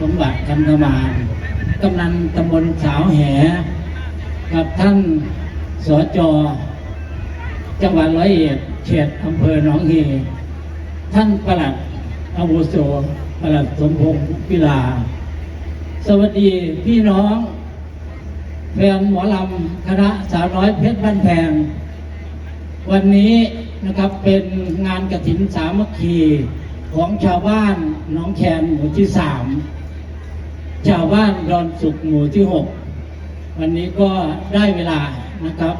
สมบัติคันธมานกำนันตำบลสาวแห กับท่านสจ จังหวัดร้อยเอ็ดเขตอำเภอหนองฮีท่านประหลัดอาวุโสประหลัดสมพงษ์พิลา สวัสดีพี่น้องแฟนหมอลำคณะสาวน้อยเพชรบ้านแพง วันนี้นะครับเป็นงานกระถินสามัคคีของชาวบ้านหน้องแคนหมู่ที่สาม ชาวบ้านดอนสุกหมู่ที่หกวันนี้ก็ได้เวลานะครับ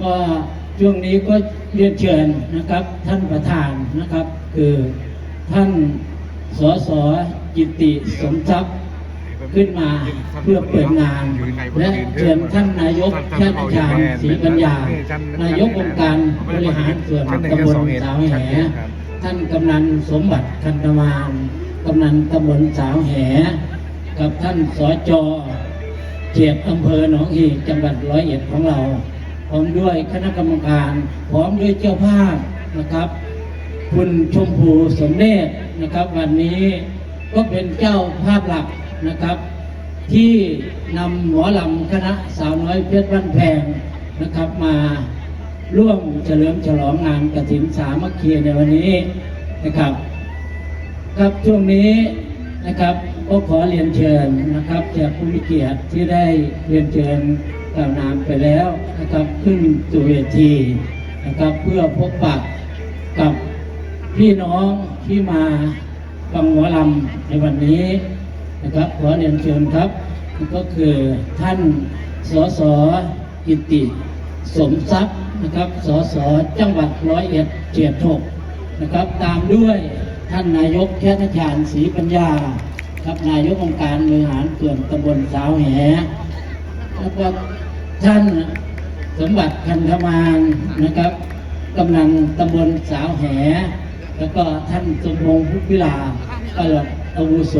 ก็ช่วงนี้ก็เรียนเชิญนะครับ ท่านประธานนะครับ คือท่านสสกิติสมทรัพย์ขึ้นมาเพื่อเปิดงาน และเชิญท่านนายกชาติชาญศรีปัญญา นายกองค์การบริหารส่วนตำบลสาวแหท่านกำนันสมบัติคันธมานกำนันตำบลสาวแห กับท่านสจเขตอำเภอหนองฮีจังหวัดร้อยเอ็ดของเราพร้อมด้วยคณะกรรมการพร้อมด้วยเจ้าภาพนะครับ คุณชมพูสมเด็จนะครับ วันนี้ก็เป็นเจ้าภาพหลักนะครับ ที่นำหมอลำคณะสาวน้อยเพชรบ้านแพงนะครับมาร่วมเฉลิมฉลองงานกฐินสามัคคีในวันนี้นะครับ ครับช่วงนี้นะครับ ก็ขอเรียนเชิญนะครับจากผู้มีเกียรติที่ได้เรียนเชิญกล่าวนามไปแล้วนะครับขึ้นสู่เวทีนะครับเพื่อพบปะกับพี่น้องที่มาฟังหมอลำในวันนี้นะครับขอเรียนเชิญครับ ก็คือท่านสสกิติสมทรัพย์นะครับสสจังหวัดร้อยเอ็ดเจียดหกนะครับ ตามด้วยท่านนายกแคทชาญศรีปัญญา ครับนายกองค์การบริหารส่วนตำบลสาวแหแล้วก็ท่านสมบัติคันธมานนะครับกำนันตำบลสาวแห แล้วก็ท่านสมพงษ์พุทธวิลาปลัดอาวุโส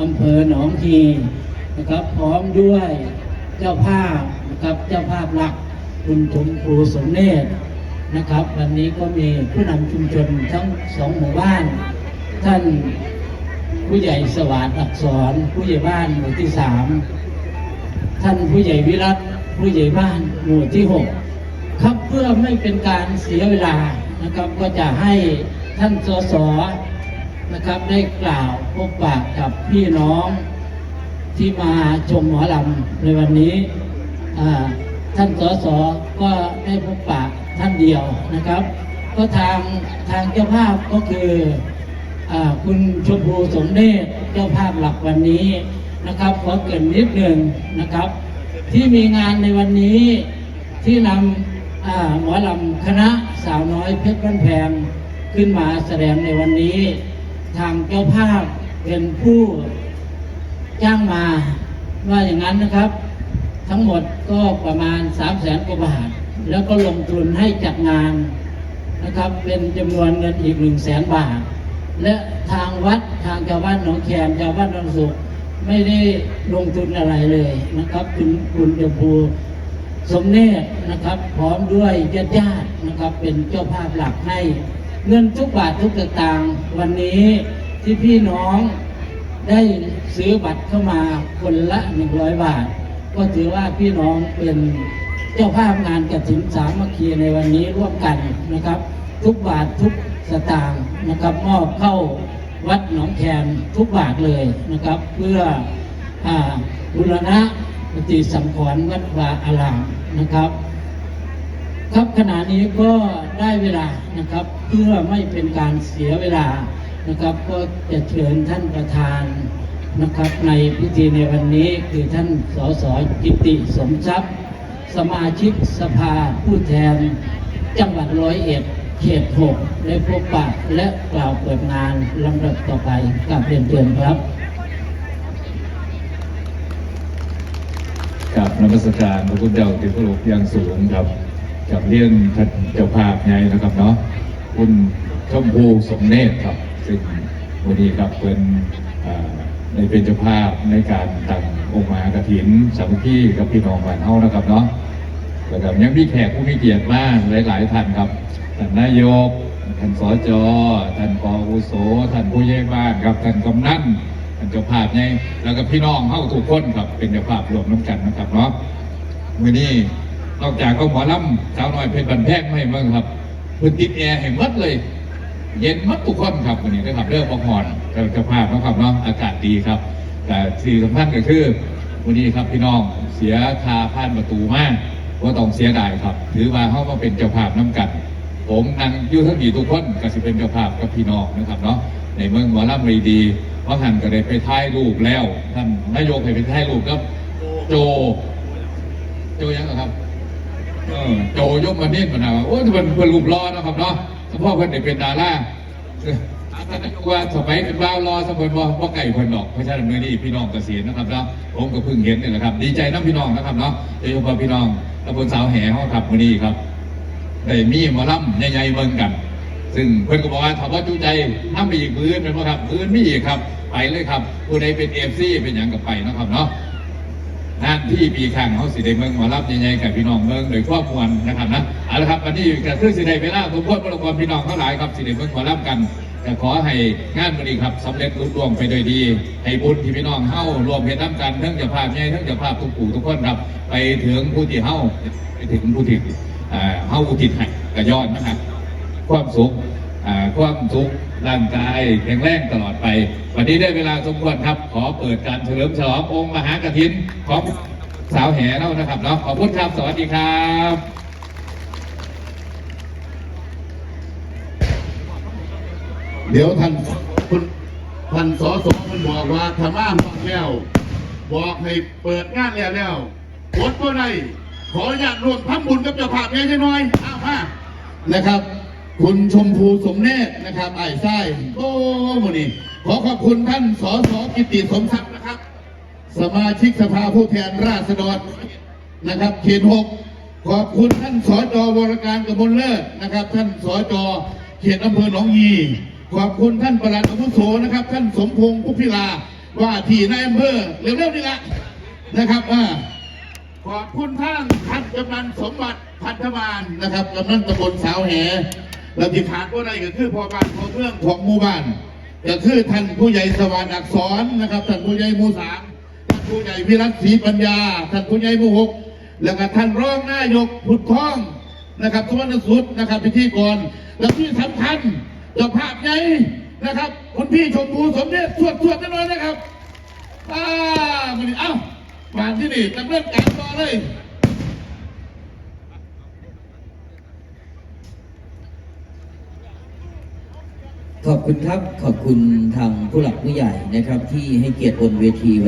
อำเภอหนองฮีนะครับ พร้อมด้วยเจ้าภาพนะครับเจ้าภาพหลักคุณชมพูสมเนตรนะครับ วันนี้ก็มีผู้นำชุมชนทั้งสองหมู่บ้าน ท่าน ผู้ใหญ่สวัสดิ์อักษร ผู้ใหญ่บ้านหมู่ที่สามท่านผู้ใหญ่วิรัตผู้ใหญ่บ้านหมู่ที่หกครับเพื่อไม่เป็นการเสียเวลานะครับก็จะให้ท่านสสนะครับได้กล่าวพบปากกับพี่น้องที่มาชมหมอลำในวันนี้ท่านสสก็ได้พบปากท่านเดียวนะครับ ก็ทางทางเจ้าภาพก็คือ คุณชมพูสมเด็จเจ้าภาพหลักวันนี้นะครับขอเกินนิดหนึ่งนะครับ ที่มีงานในวันนี้ที่นำอ่าหมอลำคณะสาวน้อยเพชรบ้านแพงขึ้นมาแสดงในวันนี้ ทางเจ้าภาพเป็นผู้จ้างมาว่าอย่างนั้นนะครับ ทั้งหมดก็ประมาณ 3 0 0แสนกว่าบาท แล้วก็ลงทุนให้จัดงานนะครับ เป็นจำนวนเงินอีก 1 0 0 0 0แสนบาท และทางวัดทางชาวบ้านหนองแคนชาวบ้านดอนสุขไม่ได้ลงทุนอะไรเลยนะครับ คุณคุณจมพูสมเนตรนะครับ พร้อมด้วยญาติญาติๆนะครับ เป็นเจ้าภาพหลักให้เงินทุกบาททุกสตางค์วันนี้ที่พี่น้องได้ซื้อบัตรเข้ามาคนละหนึ่งร้อยบาท ก็ถือว่าพี่น้องเป็นเจ้าภาพงานกฐินสามัคคีในวันนี้ร่วมกันนะครับ ทุกบาททุก สตางค์นะครับมอบเข้าวัดหนองแคนทุกบาทเลยนะครับ เพื่ออบุรณะปฏิสังขรณ์วัดวาอารามนะครับ ครับขณะนี้ก็ได้เวลานะครับ เพื่อไม่เป็นการเสียเวลานะครับ ก็จะเชิญท่านประธานนะครับในพิธีในวันนี้คือท่านสสกิติสมทรัพย์ สมาชิกสภาผู้แทนจังหวัดร้อยเอ็ด เขตหกได้พบปะและกล่าวเปิดงานลำดับต่อไปกับเรียนเชิญครับกับนมัสการพระพุทธเจ้าที่เคารพอย่างสูงครับกับเรื่องท่านเจ้าภาพไงนะครับเนาะคุณชมพูสมเนตรครับ ซึ่งวันนี้ครับเป็นในเป็นเจ้าภาพในการตั้งองค์มากฐินสามัคคีกับพี่น้องบ้านเฮานะครับเนาะแล้วก็ยังมีแขกผู้มีเกียรติมากหลาย ๆ ท่านครับ ท่านนายก ท่านสจท่านปอาวุโสท่านผู้ใหญ่บ้านครับ ท่านกำนันเป็นเจ้าภาพไงแล้วก็พี่น้องเข้าทุกคนครับ เป็นเจ้าภาพรวมน้ำกันนะครับเนาะมื่อนี้นอกจากก็หมอลำสาวน้อยเพชรบันแพงไม่เมืองครับพื้นติดแอร์แห่งมัดเลย เย็นมัดทุกคนครับวันนี้นะครับเริ่มพักผ่อนเจ้าภาพนะครับเนาะอากาศดีครับ แต่สิ่งสำคัญก็คือวันนี้ครับพี่น้องเสียคาผ่านประตูมากว่าต้องเสียดายครับ ถือว่าเขามาเป็นเจ้าภาพน้ำกัน ผมนั่งยูทั้งดีทุกคนก็สิเป็นเจ้าภาพกับพี่น้องนะครับเนาะในเมืองหมอลำรีดีเพราะท่านก็ได้ไปถ่ายรูปแล้ว ท่านนายกให้ไปถ่ายรูปกับโจ โจยังเหรอครับเออโจยกมาเน้นมาหนาว่าโอ้ยมันเป็นรูปรอนะครับเนาะเฉพาะเพิ่นได้เป็นดาราเออท่านนายกว่าสมัยเป็นบ่าวรอสมัยบ่บ่ไก่เพิ่นดอกเพราะฉะนั้นมื้อนี้พี่น้องเกษียณนะครับเนาะผมก็เพิ่งเห็นนี่แหละครับ ดีใจน้ำพี่น้องนะครับเนาะโดยเฉพาะพี่น้องตำบลสาวแห่เฮาครับมื้อนี้ครับ ได้มีหมอลำใหญ่ๆเบิ่งกัน ซึ่งเพื่อนก็บอกว่าถ้าว่าจูใจน้ำไปอีกพื้นเป็นไหมครับพื้นมีอีกครับ ไปเลยครับผู้ใดเป็นเอฟซีเป็นอย่างกับไปนะครับเนาะงานที่ปีข้างเขาสิได้เมืองหมอลำใหญ่ๆกับพี่น้องเมืองโดยครอบครัวนะครับนะเอาละครับวันนี้ก็คือสิได้เวลาสมควรประกอบพี่น้องทั้งหลายครับสิได้เมืองหมอลำกันก็ขอให้งานวันนี้ครับสำเร็จลุล่วงไปโดยดี ให้บุญที่พี่น้องเฮ้ารวมเห็นน้ำกันทั้งจ้าภาพใหญ่ทั้งจ้าภาพทุกปู่ทุกคนครับ ไปถึงผู้ที่เฮ้าไปถึงผู้ที่ เฮ้าอุทิศให้กระยอดนะครับความสุขความสุขร่างกายแข็งแรงตลอดไป วันนี้ได้เวลาสมควรครับ ขอเปิดการเฉลิมฉลององค์มหากฐินของสาวแห่แล้วนะครับเนาะขอบคุณครับสวัสดีครับเดี๋ยวท่านคุณท่านสอสอมันบอกว่าธรรมะบอกแล้ว บอกให้เปิดงานแล้วแล้วกดก็ได้ ขออนุญาตร่วมทำบุญกับเจ้าภาพแม่ใช่น้อยอ้าวมานะครับ คุณชมพูสมเนตรนะครับไอ้ไส้โอ้โมนี่ ขอขอบคุณท่านสอสอกิติสมศักดิ์นะครับ สมาชิกสภาผู้แทนราษฎรนะครับเขตหกขอบคุณท่านสจวรการกมลเลิศนะครับ ท่านสจเขตอำเภอหนองยีขอบคุณท่านประหลัดอาวุโสนะครับ ท่านสมพงศ์พุทธิลาว่าที่นายอำเภอเร็วๆนี่ละนะครับอ่า ขอบคุณท่านท่านกำนันสมบัติพันธมานนะครับกำนันตำบลสาวแหและที่ขาดก็ได้ก็คือพอบ้านพอเมืองของหมู่บ้านก็คือท่านผู้ใหญ่สวรรค์อักษรนะครับท่านผู้ใหญ่หมู่สามท่านผู้ใหญ่วิรัตศรีปัญญา ท่านผู้ใหญ่หมู่หกแล้วก็ท่านรองนายกพุทธท้องนะครับสวรรณสุดนะครับพิธีกรและที่สำคัญเจ้าภาพใหญ่นะครับคุณพี่ชมพูสมเด็จสวดสวดกันหน่อยนะครับอ้ามาดิเอ้า มาที่นี่ดำเนินการต่อเลยขอบคุณครับ ขอบคุณทางผู้หลักผู้ใหญ่นะครับ ที่ให้เกียรติบนเวทีวัน